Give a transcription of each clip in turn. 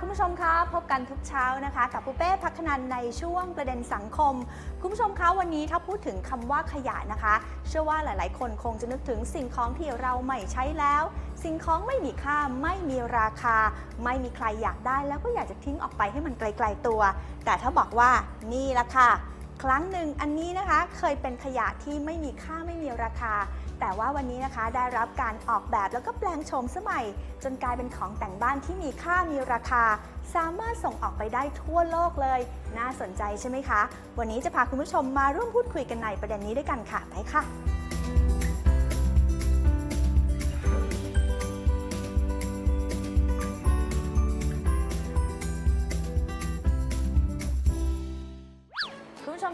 คุณผู้ชมคะพบกันทุกเช้านะคะ กับปุเป้พักขนันในช่วงประเด็นสังคม คุณผู้ชมคะวันนี้ถ้าพูดถึงคำว่าขยะนะคะ เชื่อว่าหลาย ๆ คนคงจะนึกถึงสิ่งของที่เราไม่ใช้แล้ว สิ่งของไม่มีค่าไม่มีราคา ไม่มีใครอยากได้ แล้วก็อยากจะทิ้งออกไปให้มันไกล ๆตัว แต่ถ้าบอกว่านี่ละค่ะ ครั้งหนึ่งอันนี้นะคะเคยเป็นขยะที่ไม่มีค่าไม่มีราคา แต่ว่าวันนี้นะคะได้รับการออกแบบแล้วก็แปลงโฉมสมัย จนกลายเป็นของแต่งบ้านที่มีค่ามีราคา สามารถส่งออกไปได้ทั่วโลกเลย น่าสนใจใช่ไหมคะ วันนี้จะพาคุณผู้ชมมาร่วมพูดคุยกันในประเด็นนี้ด้วยกันค่ะไปค่ะ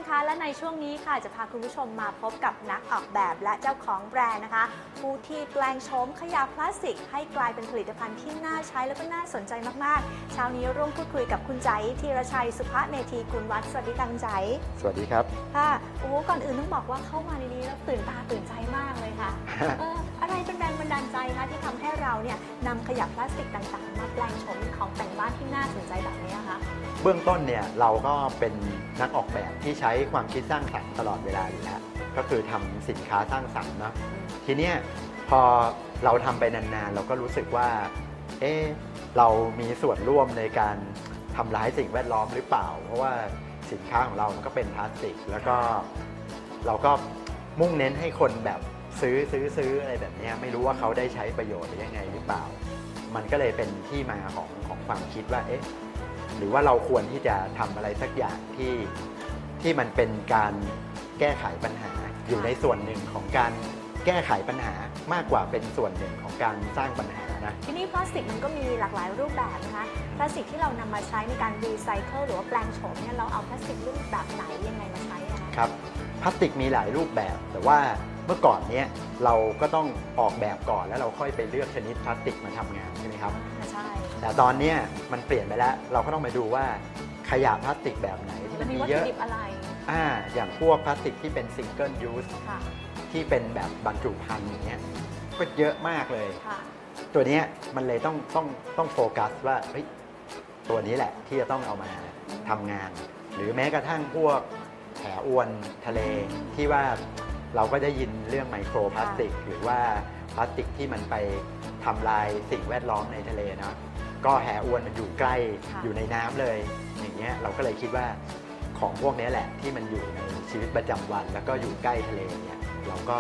คุณผู้ชมคะและในช่วงนี้ค่ะจะพาคุณผู้ชมมาพบกับนักออกแบบและเจ้าของแบรนด์นะคะ ผู้ที่แปลงโฉมขยะพลาสติก ให้กลายเป็นผลิตภัณฑ์ที่น่าใช้แล้วก็น่าสนใจมากๆเช้านี้ร่วมพูดคุยกับคุณใจธีรชัยสุภเมธีกุลวัฒน์สวัสดีค่ะคุณใจ สวัสดีครับ ค่ะโอ้โหก่อนอื่นต้องบอกว่าเข้ามาในนี้แล้วตื่นตาตื่นใจมากเลยค่ะเอออะไรเป็นแรงบันดาลใจคะที่ทำให้เราเนี่ยนำขยะพลาสติกต่างๆ มาแปลงโฉมเป็นของแต่งบ้านที่น่าสนใจแบบนี้คะเบื้องต้นเนี่ยเราก็เป็นนักออกแบบที่ใช้ความคิดสร้างสรรค์ตลอดเวลาอยู่แล้วก็คือทำสินค้าสร้างสรรค์เนาะทีเนี้ยพอเราทำไปนานๆ เราก็รู้สึกว่าเอ๊ะเรามีส่วนร่วมในการทำร้ายสิ่งแวดล้อมหรือเปล่า เพราะว่าสินค้าของเรามันก็เป็นพลาสติก แล้วก็เราก็มุ่งเน้นให้คนแบบ ซื้อซื้อซื้ออะไรแบบเนี้ยไม่รู้ว่าเขาได้ใช้ประโยชน์หรือยังไงหรือเปล่า มันก็เลยเป็นที่มาของของความคิดว่าเอ๊ะหรือว่าเราควรที่จะทำอะไรสักอย่างที่ที่มันเป็นการแก้ไขปัญหาอยู่ในส่วนหนึ่งของการแก้ไขปัญหามากกว่าเป็นส่วนหนึ่งของการสร้างปัญหานะทีนี้พลาสติกมันก็มีหลากหลายรูปแบบนะคะพลาสติกที่เรานำมาใช้ในการรีไซเคิลหรือว่าแปลงโฉมเนี่ยเราเอาพลาสติกรูปแบบไหนยังไงมาใช้อะคะครับพลาสติกมีหลายรูปแบบแต่ว่า เมื่อก่อนเนี้ยเราก็ต้องออกแบบก่อนแล้วเราค่อยไปเลือกชนิดพลาสติกมาทำงานใช่ไหมครับอ่าใช่ แต่ตอนเนี้ยมันเปลี่ยนไปแล้ว เราก็ต้องมาดูว่าขยะพลาสติกแบบไหนที่มัมันนมีมีวัตเยถุอะดิบอะไรอ่าอย่างพวกพลาสติกที่เป็นซิงเกิลยูสค่ะที่เป็นแบบบรรจุภัณฑ์อย่างเงี้ยก็เยอะมากเลย ค่ะ ตัวเนี้ยมันเลยต้องต้องต้องโฟกัสว่าเฮ้ยตัวนี้แหละที่จะต้องเอามาทำงาน หรือแม้กระทั่งพวกแหอวนทะเลที่ว่า เราก็ได้ยินเรื่องไมโครพลาสติก หรือว่าพลาสติกที่มันไปทำลายสิ่งแวดล้อมในทะเลเนาะก็แหอวนมันอยู่ใกล้ค่ะอยู่ในน้ำเลย อย่างเงี้ยเราก็เลยคิดว่าของพวกเนี้ยแหละที่มันอยู่ในชีวิตประจำวัน แล้วก็อยู่ใกล้ทะเลเนี่ยเราก็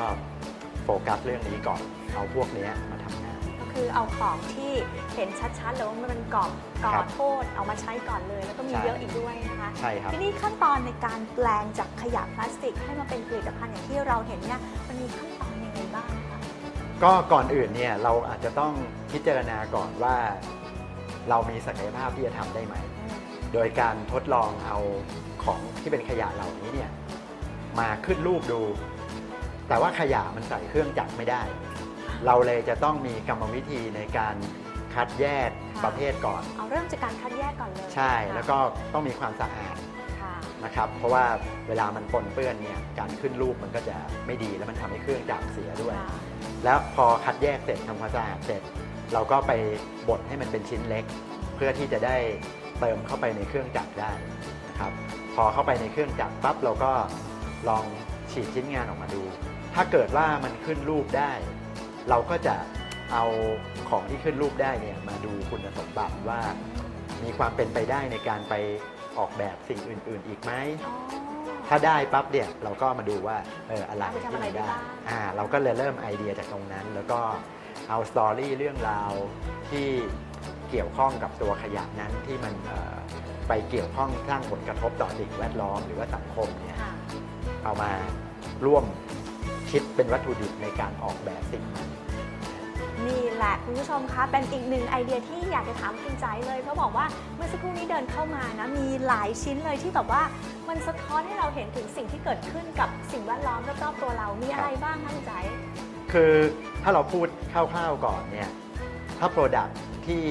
โฟกัสเรื่องนี้ก่อนเอาพวกเนี้ยมาทำงานก็ คือเอาของที่เห็นชัดๆเลยว่ามันเป็นกรอบก่อครับโทษเอามาใช้ก่อนเลย แล้วก็มีใช่เยอะอีกด้วยนะคะใช่ครับทีนี้ขั้นตอนในการแปลงจากขยะพลาสติก ให้มาเป็นผลิตภัณฑ์อย่างที่เราเห็นเนี่ยมันมีขั้นตอนยังไงบ้างคะก็ก่อนอื่นเนี่ยเราอาจจะต้องพิจารณาก่อนว่า เรามีศักยภาพที่จะทำได้ไหม โดยการทดลองเอาของที่เป็นขยะเหล่านี้เนี่ยมาขึ้นรูปดู แต่ว่าขยะมันใส่เครื่องจักรไม่ได้ เราเลยจะต้องมีกรรมวิธีในการคัดแยกค่ะ ประเภทก่อน เอาเริ่มจากการคัดแยกก่อนเลยใช่ค่ะแล้วก็ต้องมีความสะอาดค่ะ นะครับ เพราะว่าเวลามันปนเปื้อนเนี่ยการขึ้นรูปมันก็จะไม่ดีแล้วมันทำให้เครื่องจักรเสียด้วย ค่ะแล้วพอคัดแยกเสร็จทำความสะอาดเสร็จ เราก็ไปบดให้มันเป็นชิ้นเล็ก เพื่อที่จะได้เติมเข้าไปในเครื่องจักรได้นะครับพอเข้าไปในเครื่องจักรปั๊บเราก็ลองฉีดชิ้นงานออกมาดู ถ้าเกิดว่ามันขึ้นรูปได้ เราก็จะเอาของที่ขึ้นรูปได้เนี่ยมาดูคุณสมบัติว่า มีความเป็นไปได้ในการไปออกแบบสิ่งอื่น ๆ อีกไหมอ๋อถ้าได้ปั๊บเนี่ยเราก็มาดูว่าเอออะไรเอาไปทำที่อะไรมันได้ได้บ้างอ่าเราก็เลยเริ่มไอเดียจากตรงนั้น แล้วก็เอาสตอรี่เรื่องราวที่เกี่ยวข้องกับตัวขยะนั้นที่มันเอ่อไปเกี่ยวข้องสร้างผลกระทบต่อสิ่งแวดล้อมหรือว่าสังคมเนี่ยค่ะเอามาร่วม คิดเป็นวัตถุดิบในการออกแบบสิ่งนั้น นี่แหละคุณผู้ชมคะ เป็นอีกหนึ่งไอเดียที่อยากจะถามคุณใจเลย เพราะบอกว่าเมื่อสักครู่นี้เดินเข้ามานะ มีหลายชิ้นเลยที่แบบว่ามันสะท้อนให้เราเห็นถึงสิ่งที่เกิดขึ้นกับสิ่งแวดล้อมรอบๆตัวเรา มีอะไรบ้างคะคุณใจ คือถ้าเราพูดคร่าวๆก่อนเนี่ยถ้าโปรดักที่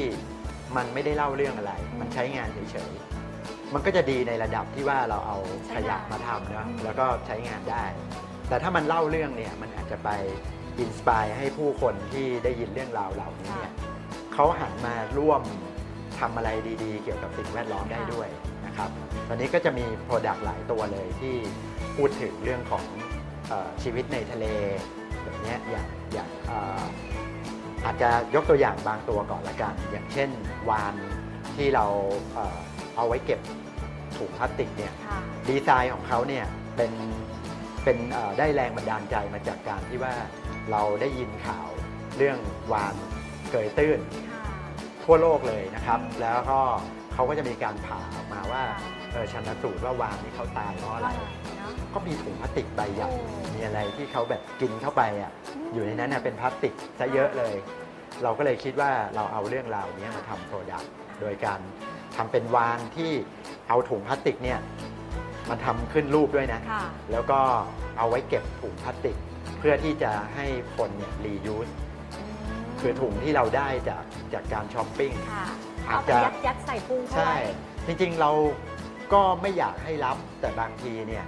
มันไม่ได้เล่าเรื่องอะไร มันใช้งานเฉยๆ มันก็จะดีในระดับที่ว่าเราเอาขยะมาทำเนาะแล้วก็ใช้งานได้ แต่ถ้ามันเล่าเรื่องเนี่ยมันอาจจะไปอินสปายให้ผู้คนที่ได้ยินเรื่องราวเหล่านี้เนี่ยเขาหันมาร่วมทำอะไรดีๆ เกี่ยวกับสิ่งแวดล้อมได้ค่ะด้วยนะครับตอนนี้ก็จะมีโปรดักต์หลายตัวเลยที่พูดถึงเรื่องของเออชีวิตในทะเลแบบเนี้ยอย่างอย่างเอ่ออาจจะยกตัวอย่างบางตัวก่อนละกัน อย่างเช่นวานที่เราเอ่อเอาไว้เก็บถุงพลาสติกเนี่ยค่ะดีไซน์ของเขาเนี่ยเป็น เป็นเอ่อได้แรงบันดาลใจมาจากการที่ว่าเราได้ยินข่าวเรื่องวานเกยตื้นค่ะทั่วโลกเลยนะครับอืมแล้วก็เขาก็จะมีการผ่าออกมาว่าเออชันสูตรว่าวานที่เขาตายเพราะอะไรเนาะก็มีถุงพลาสติกใบใหญ่โอ้มีอะไรที่เขาแบบกินเข้าไปอะอยู่ในนั้นน่ะเป็นพลาสติกซะเยอะเลย เราก็เลยคิดว่าเราเอาเรื่องราวเนี้ยมาทำโปรดักต์โดยการทำเป็นวานที่เอาถุงพลาสติกเนี่ย มาทำขึ้นรูปด้วยนะ ค่ะ แล้วก็เอาไว้เก็บถุงพลาสติก เพื่อที่จะให้คนเนี่ยรียูสมคือถุงที่เราได้จากจากการช้อปปิ้ง ค่ะอาเอาจไปจะยัดยัดใส่พุงเข้าใช่ ไว้จริงๆเราก็ไม่อยากให้รับ แต่บางทีเนี่ย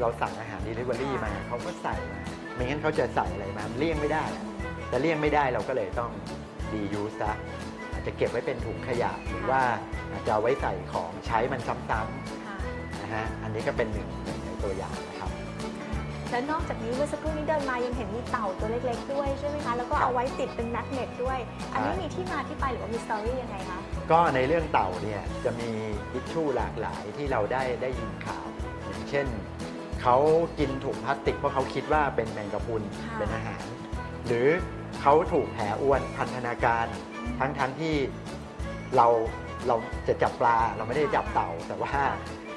เราสั่งอาหาร Delivery มาเขาก็ใส่มาไม่งั้นเขาจะใส่อะไรมาเลี่ยงไม่ได้อะแต่เลี่ยงไม่ได้เราก็เลยต้องดียูซะอาจจะเก็บไว้เป็นถุงขยะหรือว่าอาจจะเอาไว้ใส่ของใช้มันซ้ำค่ะๆ นะฮะ อันนี้ก็เป็นหนึ่งหนึ่งในตัวอย่างนะครับ แล้วนอกจากนี้เมื่อสักครู่นี้เดินมายังเห็นมีเต่าตัวเล็กๆด้วยใช่ไหมคะ แล้วก็ครับเอาไว้ติดเป็นแมกเนตด้วย อันนี้ใช่มีที่มาที่ไปหรือว่ามีสตอรี่ยังไงคะ ก็ในเรื่องเต่าเนี่ยจะมีอิชชูหลากหลายที่เราได้ได้ยินข่าว อย่างเช่นเขากินถุงพลาสติกเพราะเขาคิดว่าเป็นแมงกะพรุนค่ะเป็นอาหาร หรือเขาถูกแผลอ้วนพันธนาการ ทั้งทั้งที่เราเราจะจับปลาเราไม่ได้จับเต่าแต่ว่า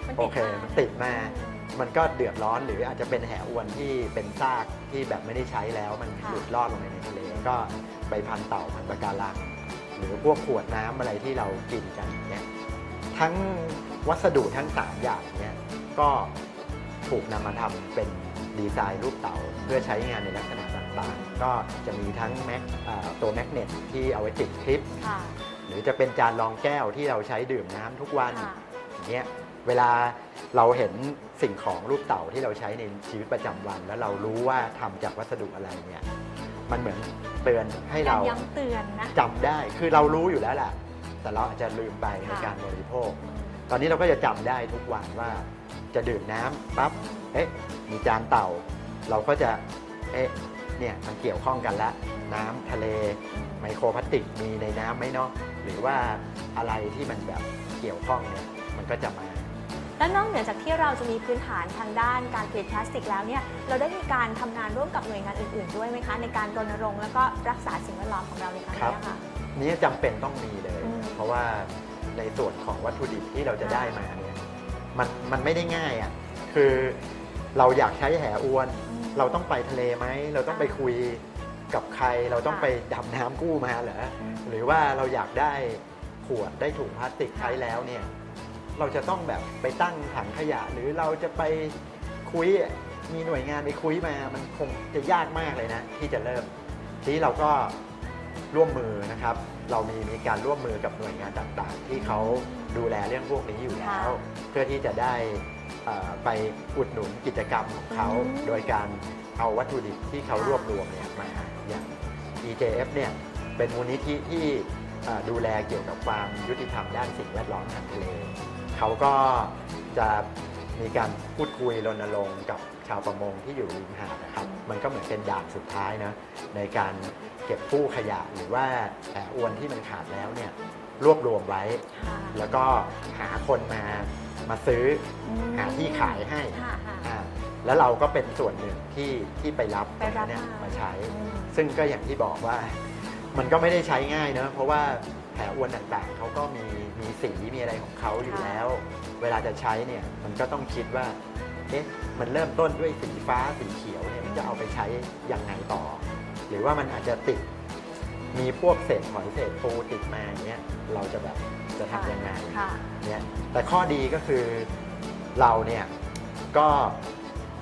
มันโอติดเคมา มันติดมา มันก็เดือดร้อนหรืออาจจะเป็นแหอวนที่เป็นซากที่แบบไม่ได้ใช้แล้วมันค่ะ หลุดรอดลงไปในทะเลก็ไปพันเต่าพันปะการัง หรือพวกขวดน้ำอะไรที่เรากินกันเนี่ยทั้งวัสดุทั้ง3อย่างเนี่ยก็ถูกนำมาทำเป็นดีไซน์รูปเต่าเพื่อใช้งานในลักษณะต่างๆ ก็จะมีทั้งแม็กอ่าตัวแมกเนตที่เอาไว้ติดคลิป ค่ะ หรือจะเป็นจานรองแก้วที่เราใช้ดื่มน้ำทุกวัน ค่ะ อย่างเงี้ย เวลาเราเห็นสิ่งของรูปเต่าที่เราใช้ในชีวิตประจำวัน แล้วเรารู้ว่าทำจากวัสดุอะไรเนี่ยมันเหมือนเตือนให้กาเรารย้ำเตือนนะจำได้คือเรารู้อยู่แล้วแหละแต่เราอาจจะลืมไปในค่ะการบริโภค ตอนนี้เราก็จะจำได้ทุกวันว่าจะดื่มน้ำปั๊บเอ๊ะมีจานเต่า เราก็จะเอ๊ะเนี่ยมันเกี่ยวข้องกันละน้ำทะเลไมโครพลาสติกมีในน้ำไหมเนาะหรือว่าอะไรที่มันแบบเกี่ยวข้องเนี่ยมันก็จะมา แล้วนอกเหนือจากที่เราจะมีพื้นฐานทางด้านการผลิตพลาสติกแล้วเนี่ยเราได้มีการทำงานร่วมกับหน่วยงานอื่นๆ ด้วยไหมคะ ในการรณรงค์แล้วก็รักษาสิ่งแวดล้อมของเราในครั้งนี้ค่ะนี้จำเป็นต้องมีเลยอืมเพราะว่าในส่วนของวัตถุดิบที่เราจะค่ะได้มาเนี่ยมันมันไม่ได้ง่ายอะคือเราอยากใช้แหอวนอืมเราต้องไปทะเลไหม เราต้องไปอ่าคุยกับใคร เราต้องค่ะไปดำน้ำกู้มาเหรออืมหรือว่าเราอยากได้ขวดได้ถุงพลาสติกค่ะใช้แล้วเนี่ย เราจะต้องแบบไปตั้งถังขยะ หรือเราจะไปคุยมีหน่วยงานไปคุยมา มันคงจะยากมากเลยนะ ที่จะเริ่ม ทีนี้เราก็ร่วมมือนะครับ เรามีมีการร่วมมือกับหน่วยงานต่างๆ ที่เขาดูแลเรื่องพวกนี้อยู่แล้ว เพื่อที่จะได้เอ่อไปอุดหนุนกิจกรรมของเขาอืมโดยการเอาวัตถุดิบที่เขาค่ะรวบรวมเนี่ยมาอย่าง EJF เนี่ยเป็นมูลนิธิที่เอ่อดูแลเกี่ยวกับความยุติธรรมด้านสิ่งแวดล้อมทางทะเล เขาก็จะมีการพูดคุยรณรงค์กับชาวประมงที่อยู่ริมหาดนะครับ มันก็เหมือนเป็นด่านสุดท้ายนะในการเก็บกู้ขยะหรือว่าแหอวนที่มันขาดแล้วเนี่ยรวบรวมไว้ค่ะแล้วก็หาคนมามาซื้ออืมหาที่ขายให้ค่ะค่ะ อ่าแล้วเราก็เป็นส่วนหนึ่งที่ที่ไปรับไปรับตงนั้นเนี่ยมา มาใช้ อืมซึ่งก็อย่างที่บอกว่า มันก็ไม่ได้ใช้ง่ายเนอะเพราะว่า แผลอวนต่างๆเขาก็มีมีสีมีอะไรของเขาอยู่ค่ะแล้ว เวลาจะใช้เนี่ยมันก็ต้องคิดว่าเอ๊ะมันเริ่มต้นด้วยสีฟ้าสีเขียวเนี่ยมันจะเอาไปใช้ยังไงต่อ หรือว่ามันอาจจะติดมีพวกเศษหอยเศษปูติดมาอย่างเงี้ยเราจะแบบจะทำยังไงค่ะเนี่ยแต่ข้อดีก็คือเราเนี่ยก็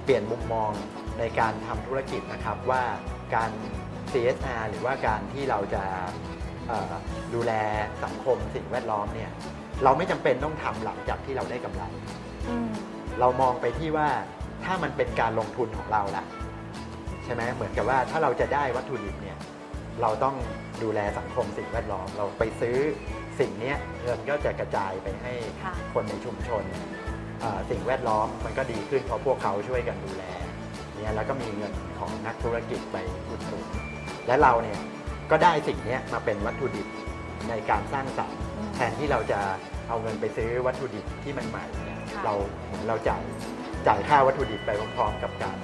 เปลี่ยนมุมมองในการทำธุรกิจนะครับว่าการ CSR หรือว่าการที่เราจะเอ่อ ดูแลสังคมสิ่งแวดล้อมเนี่ยเราไม่จำเป็นต้องทำหลังจากที่เราได้กำไรอืมเรามองไปที่ว่าถ้ามันเป็นการลงทุนของเราล่ะใช่ไหมเหมือนกับว่าถ้าเราจะได้วัตถุดิบเนี่ยเราต้องดูแลสังคมสิ่งแวดล้อม เราไปซื้อสิ่งเนี้ยเงินก็จะกระจายไปให้ค่ะคนในชุมชนอ่าสิ่งแวดล้อมมันก็ดีขึ้นเพราะพวกเขาช่วยกันดูแลเนี่ยแล้วก็มีเงินของนักธุรกิจไปอุดหนุนและเราเนี่ย ก็ได้สิ่งเนี้ยมาเป็นวัตถุดิบในการสร้างสรรค์อืมแทนที่เราจะเอาเงินไปซื้อวัตถุดิบที่มันใหม่เนี่ยค่ะเราเหมือนเราจ่ายจ่ายค่าวัตถุดิบไปพร้อมๆกับการ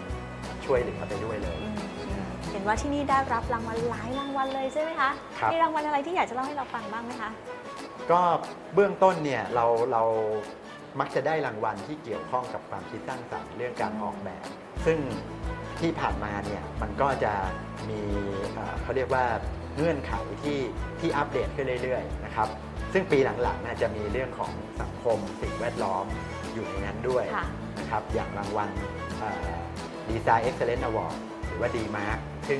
ช่วยเหลือไปด้วยเลยอืมอืมเห็นว่าที่นี่ได้รับรางวัลหลายรางวัลเลยใช่ไหมคะครับมีรางวัลอะไรที่อยากจะเล่าให้เราฟังบ้างไหมคะก็เบื้องต้นเนี่ยเราเรามักจะได้รางวัลที่เกี่ยวข้องกับความคิดสร้างสรรค์เรื่องการออกแบบ ซึ่งที่ผ่านมาเนี่ยมันก็จะมี เอ่อเขาเรียกว่าเงื่อนไขที่ที่อัปเดตขึ้นเรื่อยๆนะครับซึ่งปีหลังๆน่าจะมีเรื่องของสังคมสิ่งแวดล้อมอยู่ในนั้นด้วยค่ะนะครับอย่างรางวัลดีไซน์เอ็กซ์เลนต์อวอร์ดหรือว่าดีมาร์ซึ่ง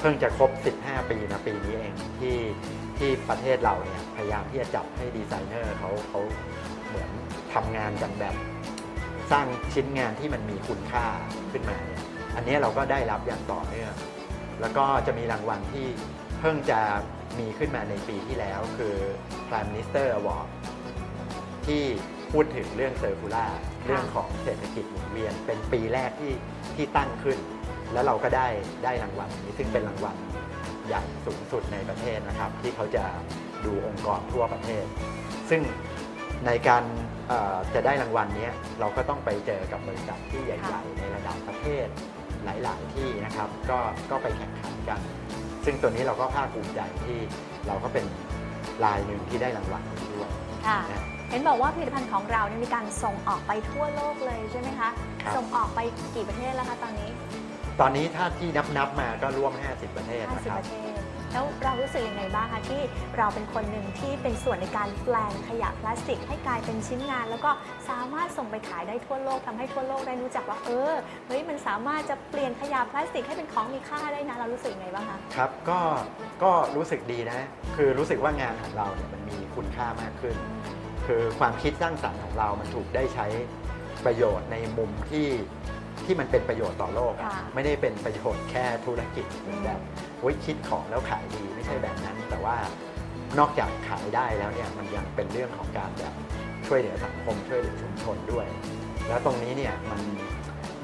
เพิ่งจะครบ 15 ปีมาปีนี้เองที่ที่ประเทศเราเนี่ยพยายามที่จะจับให้ดีไซเนอร์เขาเขาเหมือนทำงานกันแบบ สร้างชิ้นงานที่มันมีคุณค่าขึ้นมาเนี่ยอันนี้เราก็ได้รับอย่างต่อเนื่อง แล้วก็จะมีรางวัลที่เพิ่งจะมีขึ้นมาในปีที่แล้ว คือ Prime Minister Award ที่พูดถึงเรื่องเซอร์คูล่าเรื่องของเศรษฐกิจหมุนเวียน เป็นปีแรกที่ที่ตั้งขึ้น แล้วเราก็ได้ได้รางวัลนี้ซึ่งเป็นรางวัลใหญ่สูงสุดในประเทศนะครับ ที่เขาจะดูองค์กรทั่วประเทศ ซึ่งในการจะได้รางวัลนี้เราก็ต้องไปเจอกับบริษัทที่ใหญ่ ๆ ในระดับประเทศ หลาย ๆ ที่นะครับ ก็ก็ไปแข่งขันกัน ซึ่งตัวนี้เราก็ภาคภูมิใจที่เราก็เป็นรายหนึ่งที่ได้รางวัลนี้ด้วยค่ะ นะเห็นบอกว่าผลิตภัณฑ์ของเราเนี่ยมีการส่งออกไปทั่วโลกเลยใช่ไหมคะครับส่งออกไปกี่ประเทศแล้วคะตอนนี้ตอนนี้ถ้าที่นับนับๆมาก็ร่วม 50 ประเทศนะค50รัปบระเทศ แล้วเรารู้สึกยังไงบ้างคะที่เราเป็นคนหนึ่งที่เป็นส่วนในการแปลงขยะพลาสติก ให้กลายเป็นชิ้นงาน แล้วก็สามารถส่งไปขายได้ทั่วโลกทำให้ทั่วโลกได้รู้จักว่าเออเฮ้ยมันสามารถจะเปลี่ยนขยะพลาสติกให้เป็นของมีค่าได้นะเรารู้สึกยังไงบ้างคะครับก็ก็รู้สึกดีนะ คือรู้สึกว่างานของเราเนี่ยมันมีคุณค่ามากขึ้น คือความคิดสร้างสรรค์ของเรามันถูกได้ใช้ประโยชน์ในมุมที่ ที่มันเป็นประโยชน์ต่อโลกอะค่ะไม่ได้เป็นประโยชน์แค่ธุรกิจอืมแบบโอ๊ยคิดของแล้วขายดีไม่ใช่แบบนั้น แต่ว่านอกจากขายได้แล้วเนี่ยมันยังเป็นเรื่องของการแบบช่วยเหลือสังคมช่วยเหลือชุมชนด้วย แล้วตรงนี้เนี่ยมัน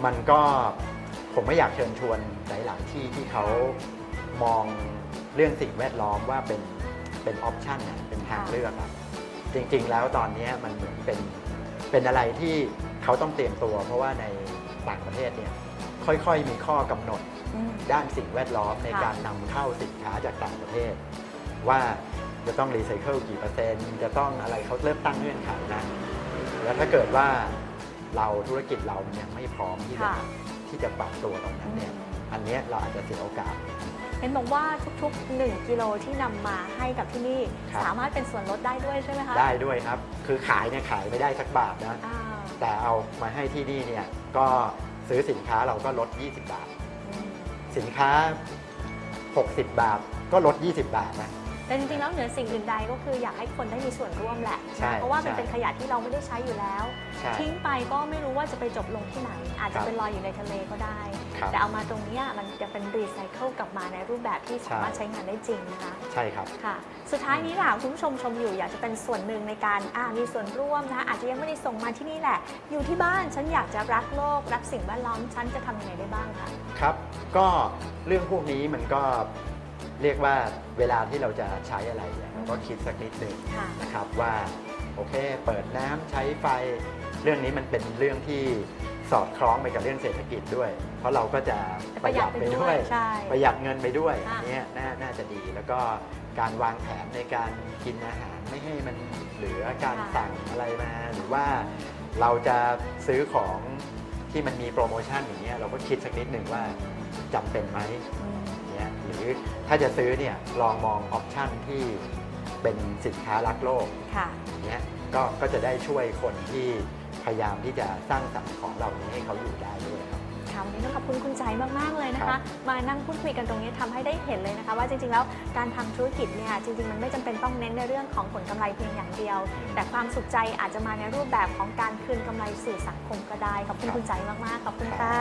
มันก็ผมไม่อยากเชิญชวนหลายๆที่ที่เขามองเรื่องสิ่งแวดล้อมว่าเป็นเป็นออปชันอะเป็นทางเลือกอะจริงๆแล้วตอนนี้มันเหมือนเป็นเป็นอะไรที่เขาต้องเตรียมตัว เพราะว่าใน ต่างประเทศเนี่ยค่อยๆมีข้อกำหนดอืมด้านสิ่งแวดล้อมในค่ะการนำเข้าสินค้าจากต่างประเทศ ว่าจะต้องรีไซเคิลกี่เปอร์เซ็นต์จะต้องอะไรเขาเริ่มตั้งเงื่อนไขนะแล้วถ้าเกิดว่าเราธุรกิจเรามันยังไม่พร้อมที่จะค่ะที่จะปรับตัวตรงนั้นเนี่ยอันเนี้ยเราอาจจะเสียโอกาสเห็นบอกว่าทุกๆ 1 กิโลที่นำมาให้กับที่นี่ครับสามารถเป็นส่วนลดได้ด้วยใช่ไหมคะ ได้ด้วยครับ คือขายเนี่ยขายไม่ได้สักบาทนะอ่า แต่เอามาให้ที่นี่เนี่ยก็ซื้อสินค้าเราก็ลด 20 บาทอืมสินค้า 60 บาทก็ลด 20 บาทนะ แต่จริงๆแล้วเหนือสิ่งอื่นใดก็คืออยากให้คนได้มีส่วนร่วมแหละ ใช่เพราะว่ามันใช่เป็นขยะที่เราไม่ได้ใช้อยู่แล้ว ใช่ทิ้งไปก็ไม่รู้ว่าจะไปจบลงที่ไหน อาจคจะรับเป็นลอยอยู่ในทะเลก็ได้ ครับแต่เอามาตรงเนี้ยมันจะเป็นรีไซเคิลกลับมาในรูปแบบที่สามารถใช่ใช้งานได้จริงนะคะ ใช่ครับ ค่ะ สุดท้ายนี้ค่ะคุณผู้ชมชมอยู่อยากจะเป็นส่วนหนึ่งในการอ่ามีส่วนร่วมนะคะอาจจะยังไม่ได้ส่งมาที่นี่แหละ อยู่ที่บ้านฉันอยากจะรักโลก รักสิ่งแวดล้อมฉันจะทำยังไงได้บ้างคะ ครับ ก็เรื่องพวกนี้มันก็ เรียกว่าเวลาที่เราจะใช้อะไรเนี่ยเราก็คิดสักนิดหนึ่งค่ะ นะครับว่าโอเค เปิดน้ำใช้ไฟ เรื่องนี้มันเป็นเรื่องที่สอดคล้องไปกับเรื่องเศรษฐกิจด้วย เพราะเราก็จะประหยัดไปด้วยใช่ ประหยัดเงินไปด้วยค่ะอันเนี้ยน่าน่าจะดีแล้วก็การวางแผนในการกินอาหารไม่ให้มันเหลือการสั่งอะไรมา หรือว่าเราจะซื้อของที่มันมีโปรโมชั่นอย่างเงี้ยเราก็คิดสักนิดหนึ่งว่าจำเป็นไหม อืม เนี่ยหรือถ้าจะซื้อเนี่ยลองมองออปชันที่เป็นสินค้ารักโลกค่ะอย่างเงี้ยก็ก็จะได้ช่วยคนที่พยายามที่จะสร้างสรรค์ของเหล่านี้ให้เขาอยู่ได้ด้วยครับ ค่ะวันนี้ต้องขอบคุณคุณใจมาก ๆ เลยนะครัคะ บมานั่งพูดคุยกันตรงนี้ทำให้ได้เห็นเลยนะคะ ว่าจริง ๆ แล้วการทำธุรกิจเนี่ยจริง ๆ มันไม่จำเป็นต้องเน้นในเรื่องของผลกำไรเพียงอย่างเดียว แต่ความสุขใจอาจจะมาในรูปแบบของการคืนกำไรสู่สังคมก็ได้ ขอบคุณคุณใจมาก ๆ ขอบคุณค่ะ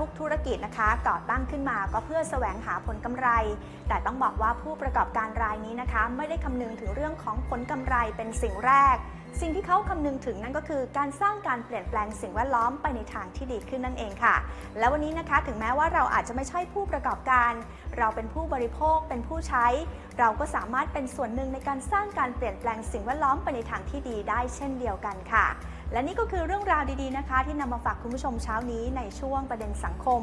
ทุกธุรกิจนะคะก่อตั้งขึ้นมาก็เพื่อแสวงหาผลกำไร แต่ต้องบอกว่าผู้ประกอบการรายนี้นะคะ ไม่ได้คำนึงถึงเรื่องของผลกำไรเป็นสิ่งแรก สิ่งที่เขาคำนึงถึงนั่นก็คือ การสร้างการเปลี่ยนแปลงสิ่งแวดล้อมไปในทางที่ดีขึ้นนั่นเองค่ะ และวันนี้นะคะถึงแม้ว่าเราอาจจะไม่ใช่ผู้ประกอบการ เราเป็นผู้บริโภคเป็นผู้ใช้ เราก็สามารถเป็นส่วนหนึ่งในการสร้างการเปลี่ยนแปลงสิ่งแวดล้อมไปในทางที่ดีได้เช่นเดียวกันค่ะ และนี่ก็คือเรื่องราวดีๆนะคะ ที่นำมาฝากคุณผู้ชมเช้านี้ในช่วงประเด็นสังคม